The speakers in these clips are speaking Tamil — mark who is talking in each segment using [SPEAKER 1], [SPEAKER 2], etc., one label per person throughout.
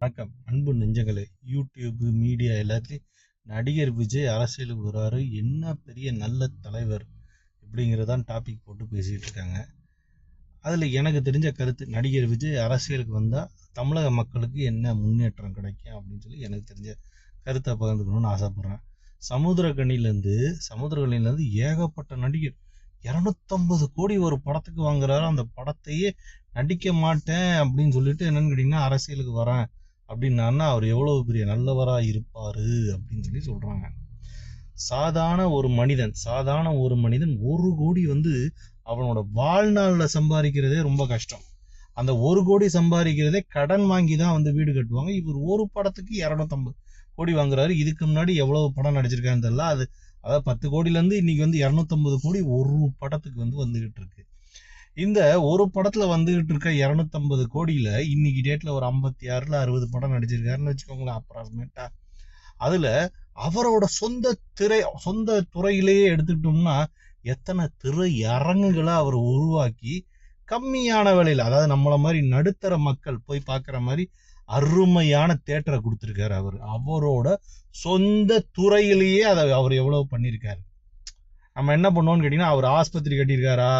[SPEAKER 1] வணக்கம். அன்பு நெஞ்சங்களே யூடியூப் மீடியா எல்லாத்துலேயும் நடிகர் விஜய் அரசியலுக்கு வராரு என்ன பெரிய நல்ல தலைவர் இப்படிங்கிறதான் டாபிக் போட்டு பேசிகிட்டு இருக்காங்க. அதில் எனக்கு தெரிஞ்ச கருத்து நடிகர் விஜய் அரசியலுக்கு வந்தால் தமிழக மக்களுக்கு என்ன முன்னேற்றம் கிடைக்கும் அப்படின்னு சொல்லி எனக்கு தெரிஞ்ச கருத்தை பகிர்ந்துக்கணும்னு ஆசைப்பட்றேன். சமுத்திரக்கணிலேருந்து சமுத்திரக்கணிலேருந்து ஏகப்பட்ட நடிகர். இரநூத்தம்பது கோடி ஒரு படத்துக்கு வாங்குறாரு. அந்த படத்தையே நடிக்க மாட்டேன் அப்படின்னு சொல்லிட்டு என்னன்னு கேட்டிங்கன்னா அரசியலுக்கு வரேன். அப்படின்னா அவர் எவ்வளவு பெரிய நல்லவராக இருப்பார் அப்படின்னு சொல்லி சொல்கிறாங்க சாதாரண ஒரு மனிதன் சாதாரண ஒரு மனிதன் ஒரு கோடி வந்து அவனோட வாழ்நாளில் சம்பாதிக்கிறதே ரொம்ப கஷ்டம். அந்த ஒரு கோடி சம்பாதிக்கிறதே கடன் வாங்கி தான் வந்து வீடு கட்டுவாங்க. இவர் ஒரு படத்துக்கு இரநூத்தம்பது கோடி வாங்குறாரு. இதுக்கு முன்னாடி எவ்வளவு படம் நடிச்சிருக்காரு தெரியல. அது அதாவது பத்து கோடியிலேருந்து இன்னைக்கு வந்து இரநூத்தம்பது கோடி ஒரு படத்துக்கு வந்து வந்துகிட்டு இருக்கு. இந்த ஒரு படத்துல வந்துகிட்டு இருக்க இரநூத்தம்பது கோடியில இன்னைக்கு டேட்ல ஒரு ஐம்பத்தி ஆறுல அறுபது படம் நடிச்சிருக்காருன்னு வச்சுக்கோங்களேன் அப்ராக்சிமேட்டா அதுல அவரோட சொந்த திரை சொந்த துறையிலேயே எடுத்துக்கிட்டோம்னா எத்தனை திரை அரங்குகளை அவர் உருவாக்கி கம்மியான விலையில் அதாவது நம்மளை மாதிரி நடுத்தர மக்கள் போய் பார்க்குற மாதிரி அருமையான தேட்டரை கொடுத்துருக்காரு அவர். அவரோட சொந்த துறையிலேயே அதை அவர் எவ்வளோ பண்ணியிருக்காரு? நம்ம என்ன பண்ணுவோம்னு கேட்டிங்கன்னா அவர் ஆஸ்பத்திரி கட்டியிருக்காரா?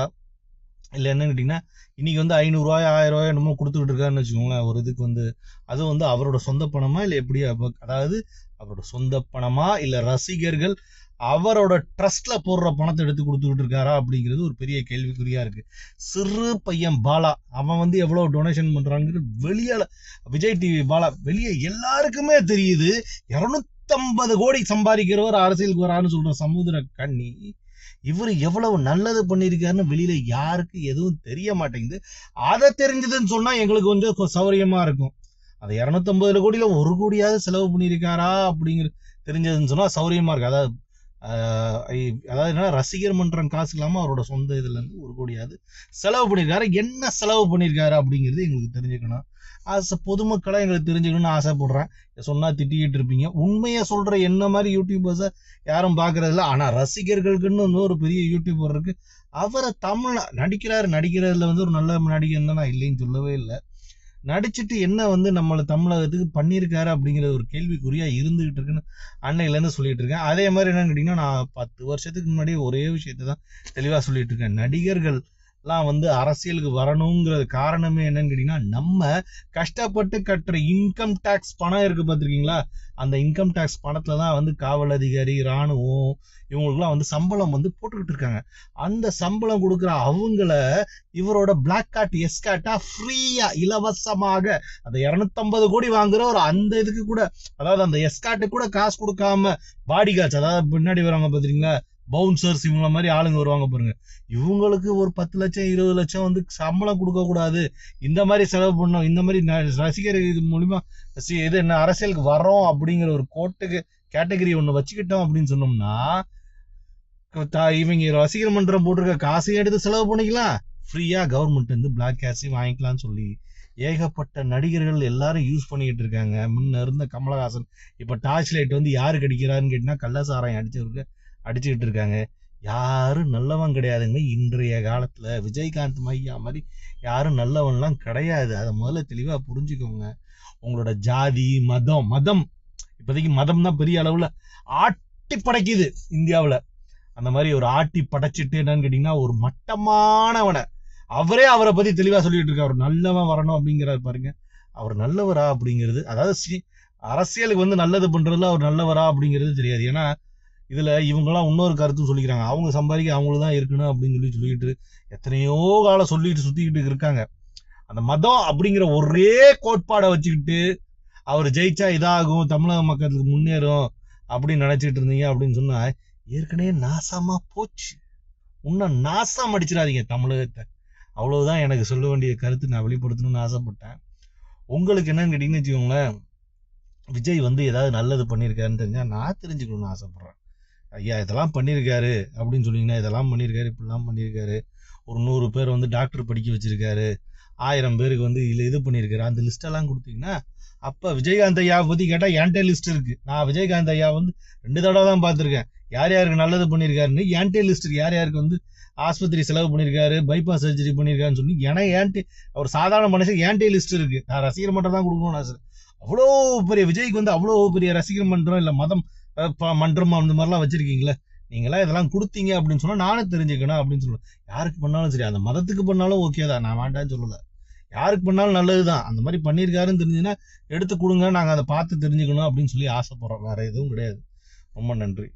[SPEAKER 1] இல்லை என்னன்னு கேட்டிங்கன்னா இன்னைக்கு வந்து ஐநூறுரூவாய் ஆயிரம் ரூபாய் என்னமோ கொடுத்துக்கிட்டு இருக்காருன்னு வச்சுக்கோங்களேன் ஒரு இதுக்கு வந்து. அது வந்து அவரோட சொந்த பணமா இல்லை எப்படி அதாவது அவரோட சொந்த பணமா இல்லை ரசிகர்கள் அவரோட ட்ரஸ்ட்ல போடுற பணத்தை எடுத்து கொடுத்துக்கிட்டு இருக்காரா அப்படிங்கிறது ஒரு பெரிய கேள்விக்குறியா இருக்கு. சிறு பையன் பாலா அவன் வந்து எவ்வளவு டொனேஷன் பண்றாங்கிறது வெளியால விஜய் டிவி பாலா வெளியே எல்லாருக்குமே தெரியுது. இரநூத்தம்பது கோடி சம்பாதிக்கிறவர் அரசியலுக்கு வரான்னு சொல்ற சமுதிர கண்ணி இவர் எவ்வளவு நல்லது பண்ணியிருக்காருன்னு வெளியில யாருக்கு எதுவும் தெரிய மாட்டேங்குது. அதை தெரிஞ்சதுன்னு சொன்னா எங்களுக்கு கொஞ்சம் சௌரியமா இருக்கும். அது இரநூத்தம்பதுல கோடியில ஒரு கோடியாவது செலவு பண்ணியிருக்காரா அப்படிங்கிற தெரிஞ்சதுன்னு சொன்னா சௌரியமா இருக்கு அதாவது அதாவது என்ன ரசிகர் மன்றம் காசு இல்லாம அவரோட சொந்த இதுல இருந்து ஒரு கோடியாவது செலவு பண்ணியிருக்காரு. என்ன செலவு பண்ணியிருக்காரு அப்படிங்கிறது எங்களுக்கு தெரிஞ்சுக்கணும். ஆசை பொதுமக்களாக எங்களுக்கு தெரிஞ்சுக்கணும்னு ஆசைப்படுறேன். சொன்னா திட்டிக்கிட்டு இருப்பீங்க. உண்மையை சொல்ற என்ன மாதிரி யூடியூபர்ஸை யாரும் பார்க்குறதில்ல ஆனால் ஆனா ரசிகர்களுக்குன்னு வந்து ஒரு பெரிய யூடியூபர் இருக்கு. அவரை தமிழ் நடிக்கிறாரு நடிக்கிறதுல வந்து ஒரு நல்ல நடிகர் தான் நான் இல்லைன்னு சொல்லவே இல்லை. நடிச்சுட்டு என்ன வந்து நம்மள தமிழகத்துக்கு பண்ணியிருக்காரு அப்படிங்கிற ஒரு கேள்விக்குறியா இருந்துகிட்டு இருக்குன்னு அன்னையில இருந்து சொல்லிட்டு இருக்கேன். அதே மாதிரி என்னன்னு கேட்டீங்கன்னா நான் பத்து வருஷத்துக்கு முன்னாடி ஒரே விஷயத்தை தான் தெளிவா சொல்லிட்டு இருக்கேன். நடிகர்கள் எல்லாம் வந்து அரசியலுக்கு வரணுங்கிறது காரணமே என்னன்னு கேட்டீங்கன்னா நம்ம கஷ்டப்பட்டு கட்டுற இன்கம் டேக்ஸ் பணம் இருக்கு பார்த்துருக்கீங்களா? அந்த இன்கம் டேக்ஸ் பணத்துல தான் வந்து காவல் அதிகாரி ராணுவம் இவங்களுக்குலாம் வந்து சம்பளம் வந்து போட்டுக்கிட்டு இருக்காங்க. அந்த சம்பளம் கொடுக்குற அவங்கள இவரோட பிளாக் கார்ட் எஸ்காட்டா ஃப்ரீயா இலவசமாக அந்த இரநூத்தம்பது கோடி வாங்குற ஒரு அந்த இதுக்கு கூட அதாவது அந்த எஸ்கார்ட்டு கூட காசு கொடுக்காம பாடி காட்ச் அதாவது பின்னாடி வராங்க பார்த்துருக்கீங்களா? பவுன்சர்ஸ் இவங்கள மாதிரி ஆளுங்க வருவாங்க பாருங்க. இவங்களுக்கு ஒரு பத்து லட்சம் இருபது லட்சம் வந்து சம்பளம் கொடுக்க கூடாது. இந்த மாதிரி செலவு பண்ணோம் இந்த மாதிரி ரசிகர் இது மூலிமா இது என்ன அரசியலுக்கு வரோம் அப்படிங்கிற ஒரு கோட்டுக்கு கேட்டகரி ஒன்று வச்சுக்கிட்டோம் அப்படின்னு சொன்னோம்னா இவங்க ரசிகர் மன்றம் போட்டிருக்க காசையும் எடுத்து செலவு பண்ணிக்கலாம். ஃப்ரீயா கவர்மெண்ட் வந்து பிளாக் கேஸையும் வாங்கிக்கலாம்னு சொல்லி ஏகப்பட்ட நடிகர்கள் எல்லாரும் யூஸ் பண்ணிக்கிட்டு இருக்காங்க. முன்ன இருந்த கமலஹாசன் இப்போ டார்ச் லைட் வந்து யாருக்கு அடிக்கிறாருன்னு கேட்டிங்கன்னா கள்ளசாராயம் அடிச்சவருக்கு அடிச்சுக்கிட்டு இருக்காங்க. யாரும் நல்லவன் கிடையாதுங்க. இன்றைய காலத்துல விஜயகாந்த் மையா மாதிரி யாரும் நல்லவன்லாம் கிடையாது. அதை முதல்ல தெளிவா புரிஞ்சுக்கோங்க. உங்களோட ஜாதி மதம் மதம். இப்போதைக்கு மதம் தான் பெரிய அளவுல ஆட்டி படைக்குது இந்தியாவில். அந்த மாதிரி ஒரு ஆட்டி படைச்சிட்டு என்னன்னு கேட்டீங்கன்னா ஒரு மட்டமானவனை. அவரே அவரை பத்தி தெளிவா சொல்லிட்டு இருக்காரு. அவர் நல்லவன் வரணும் அப்படிங்கிறாரு பாருங்க. அவர் நல்லவரா அப்படிங்கிறது அதாவது அரசியலுக்கு வந்து நல்லது பண்றதுல அவர் நல்லவரா அப்படிங்கிறது தெரியாது. ஏன்னா இதில் இவங்கெல்லாம் இன்னொரு கருத்து சொல்லிக்கிறாங்க. அவங்க சம்பாதிக்க அவங்களுக்கு தான் இருக்கணும் அப்படின்னு சொல்லி சொல்லிட்டு எத்தனையோ காலம் சொல்லிட்டு சுற்றிக்கிட்டு இருக்காங்க. அந்த மதம் அப்படிங்கிற ஒரே கோட்பாடை வச்சுக்கிட்டு அவர் ஜெயிச்சா இதாகும் தமிழக மக்களுக்கு முன்னேறும் அப்படின்னு நினச்சிட்டு இருந்தீங்க அப்படின்னு சொன்னால் ஏற்கனவே நாசமாக போச்சு. இன்னும் நாசம் அடிச்சிடாதீங்க தமிழகத்தை. அவ்வளவுதான் எனக்கு சொல்ல வேண்டிய கருத்து நான் வெளிப்படுத்தணும்னு ஆசைப்பட்டேன். உங்களுக்கு என்னன்னு கேட்டீங்கன்னு வச்சுக்கோங்களேன் விஜய் வந்து ஏதாவது நல்லது பண்ணியிருக்காருன்னு தெரிஞ்சால் நான் தெரிஞ்சுக்கணும்னு ஆசைப்படுறேன். ஐயா இதெல்லாம் பண்ணியிருக்காரு அப்படின்னு சொன்னீங்கன்னா இதெல்லாம் பண்ணியிருக்காரு இப்படிலாம் பண்ணியிருக்காரு ஒரு நூறு பேர் வந்து டாக்டர் படிக்க வச்சுருக்காரு. ஆயிரம் பேருக்கு வந்து இதில் இது பண்ணியிருக்காரு அந்த லிஸ்ட்டெல்லாம் கொடுத்தீங்கன்னா அப்போ விஜயகாந்த் ஐயாவை பற்றி கேட்டால் என்கிட்ட லிஸ்ட் இருக்குது நான் விஜயகாந்த் ஐயா வந்து ரெண்டு தடவை தான் பார்த்துருக்கேன். யார் யாருக்கு நல்லது பண்ணியிருக்காருன்னு என்கிட்ட லிஸ்ட் யார் யாருக்கு வந்து ஆஸ்பத்திரி செலவு பண்ணியிருக்காரு பைபாஸ் சர்ஜரி பண்ணியிருக்காருன்னு சொல்லி ஏன்னா ஏன்டி அவர் சாதாரண மனுஷன் ஏன்டே லிஸ்ட் இருக்குது நான் ரசிகர் மன்றம் தான் கொடுக்கணும்னு ஆசை. அவ்வளோ பெரிய விஜய்க்கு வந்து அவ்வளோ பெரிய ரசிகர் மன்றம் இல்லை மதம் மன்றம் அந்த மாதிரிலாம் வச்சிருக்கீங்களே நீங்களாம் இதெல்லாம் கொடுத்தீங்க அப்படின்னு சொன்னால் நானும் தெரிஞ்சுக்கணும் அப்படின்னு சொல்லுவேன். யாருக்கு பண்ணாலும் சரி அந்த மதத்துக்கு பண்ணாலும் ஓகே தான் நான் வேண்டாம்னு சொல்லலை. யாருக்கு பண்ணாலும் நல்லது தான். அந்த மாதிரி பண்ணியிருக்காருன்னு தெரிஞ்சுன்னா எடுத்து கொடுங்க நாங்கள் அதை பார்த்து தெரிஞ்சுக்கணும் அப்படின்னு சொல்லி ஆசைப்பட்றோம். வேறு எதுவும் கிடையாது. ரொம்ப நன்றி.